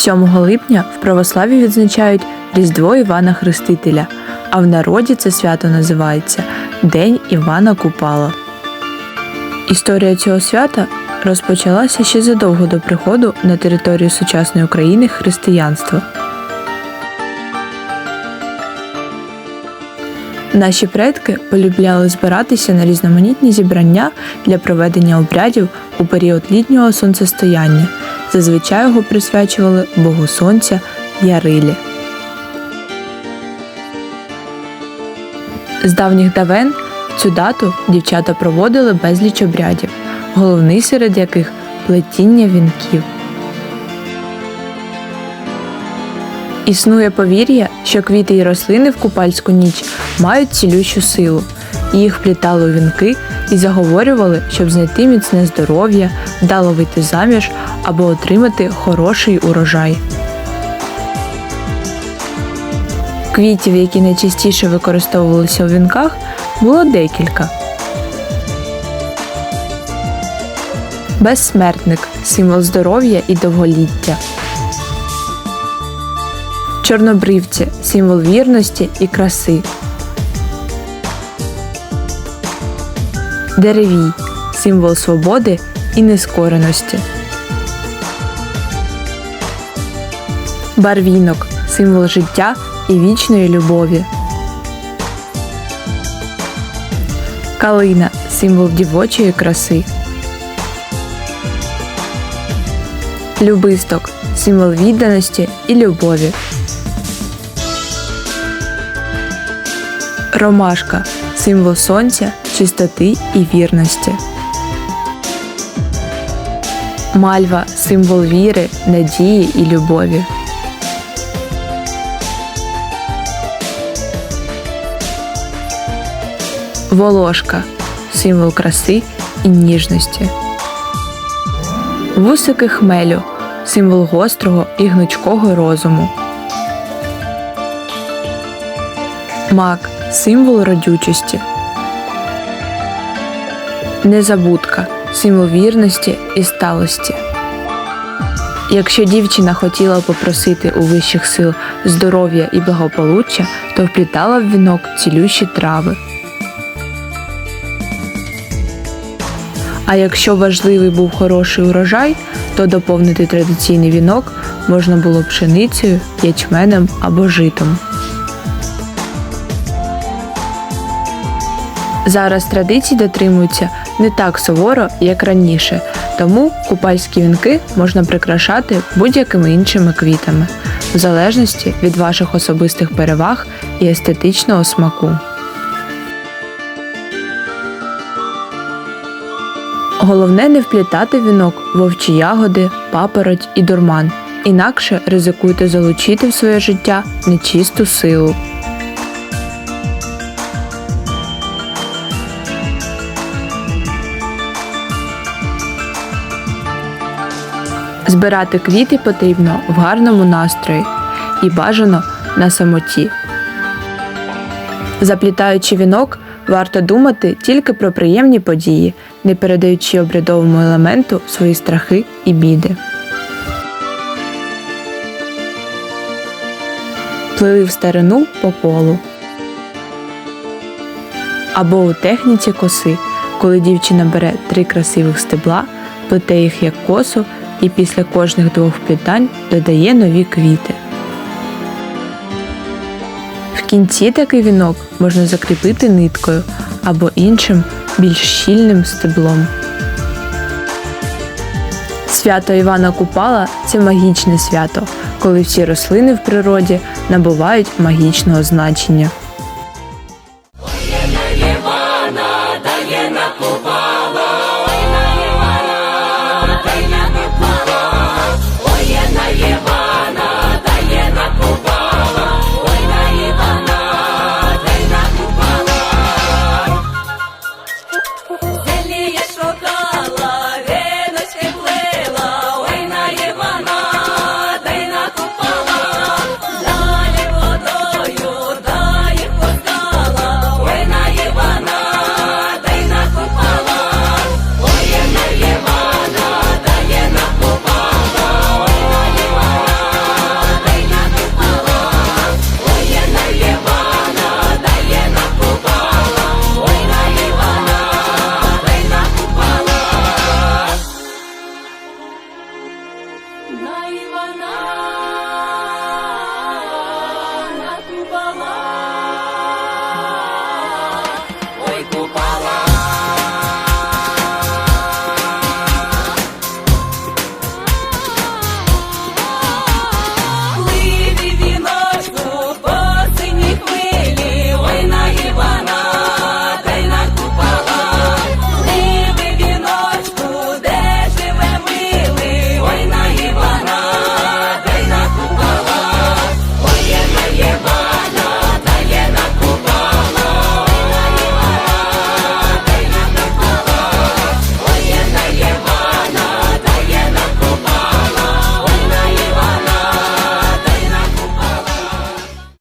7 липня в православі відзначають Різдво Івана Хрестителя, а в народі це свято називається День Івана Купала. Історія цього свята розпочалася ще задовго до приходу на територію сучасної України християнства. Наші предки полюбляли збиратися на різноманітні зібрання для проведення обрядів у період літнього сонцестояння. Зазвичай його присвячували Богу Сонця Ярилі. З давніх давен цю дату дівчата проводили безліч обрядів, головний серед яких плетіння вінків. Існує повір'я, що квіти й рослини в купальську ніч мають цілющу силу. Їх плітали вінки і заговорювали, щоб знайти міцне здоров'я, вдало вийти заміж або отримати хороший урожай. Квітів, які найчастіше використовувалися у вінках, було декілька. Безсмертник символ здоров'я і довголіття. Чорнобривці символ вірності і краси. Деревій символ свободи і нескореності. Барвінок символ життя і вічної любові. Калина символ дівочої краси. Любисток символ відданості і любові. Ромашка символ сонця, чистоти і вірності. Мальва символ віри, надії і любові. Волошка символ краси і ніжності. Вусики хмелю символ гострого і гнучкого розуму. Мак символ родючості. Незабудка символ вірності і сталості. Якщо дівчина хотіла попросити у вищих сил здоров'я і благополуччя, то вплітала в вінок цілющі трави. А якщо важливий був хороший урожай, то доповнити традиційний вінок можна було пшеницею, ячменем або житом. Зараз традиції дотримуються не так суворо, як раніше, тому купальські вінки можна прикрашати будь-якими іншими квітами, в залежності від ваших особистих переваг і естетичного смаку. Головне не вплітати вінок вовчі ягоди, папороть і дурман, інакше ризикуєте залучити в своє життя нечисту силу. Збирати квіти потрібно в гарному настрої і бажано на самоті. Заплітаючи вінок, варто думати тільки про приємні події, не передаючи обрядовому елементу свої страхи і біди. Плили в старину по колу. Або у техніці коси, коли дівчина бере три красивих стебла, плете їх як косу і після кожних двох вплітань додає нові квіти. В кінці такий вінок можна закріпити ниткою або іншим більш щільним стеблом. Свято Івана Купала це магічне свято, коли всі рослини в природі набувають магічного значення.